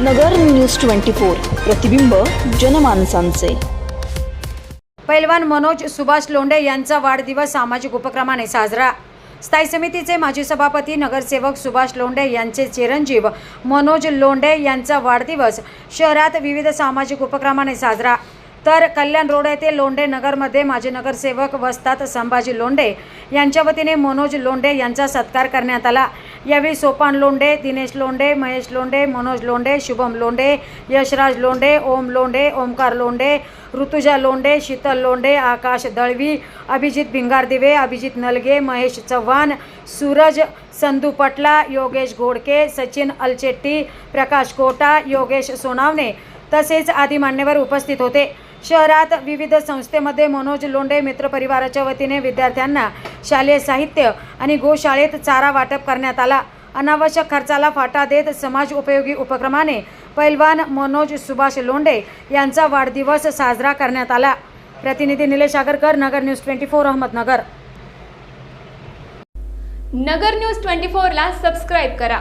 नगर news twenty four प्रतिबिंब जनमानसांचे. पैलवान मनोज सुभाष लोंढे यांचा वाढदिवस सामाजिक उपक्रमाने साजरा. स्थायी समितीचे माजी सभापती नगरसेवक सुभाष लोंढे यांचे चिरंजीव मनोज लोंढे यांचा वाढदिवस शहरात विविध सामाजिक उपक्रमाने साजरा. तर कल्याण रोड येथे लोंढे नगरमध्ये माजी नगरसेवक वस्तात संभाजी लोंढे यांच्या वतीने मनोज लोंढे यांचा सत्कार करण्यात आला. यावेळी सोपान लोंढे दिनेश लोंढे महेश लोंढे मनोज लोंढे शुभम लोंढे यशराज लोंढे ओम लोंढे ओमकार लोंढे ऋतुजा लोंढे शीतल लोंढे आकाश दळवी अभिजित भिंगारदिवे अभिजित नलगे महेश चव्हाण सूरज संधू पटला योगेश घोडके सचिन अलचेट्टी प्रकाश कोटा योगेश सोनावणे तसेच आदी मान्यवर उपस्थित होते. शहरात विविध संस्थेमध्ये मनोज लोंढे मित्र परिवाराच्या वतीने विद्यार्थ्यांना शालेय साहित्य आणि गोशाळेत चारा वाटप करण्यात आला. अनावश्यक खर्चाला फाटा देत समाज उपयोगी उपक्रमाने पैलवान मनोज सुभाष लोंढे यांचा वाढदिवस साजरा करण्यात आला. प्रतिनिधी Nilesh Agarkar Nagar news twenty four Ahmednagar. Nagar news twenty फोरला सबस्क्राईब करा.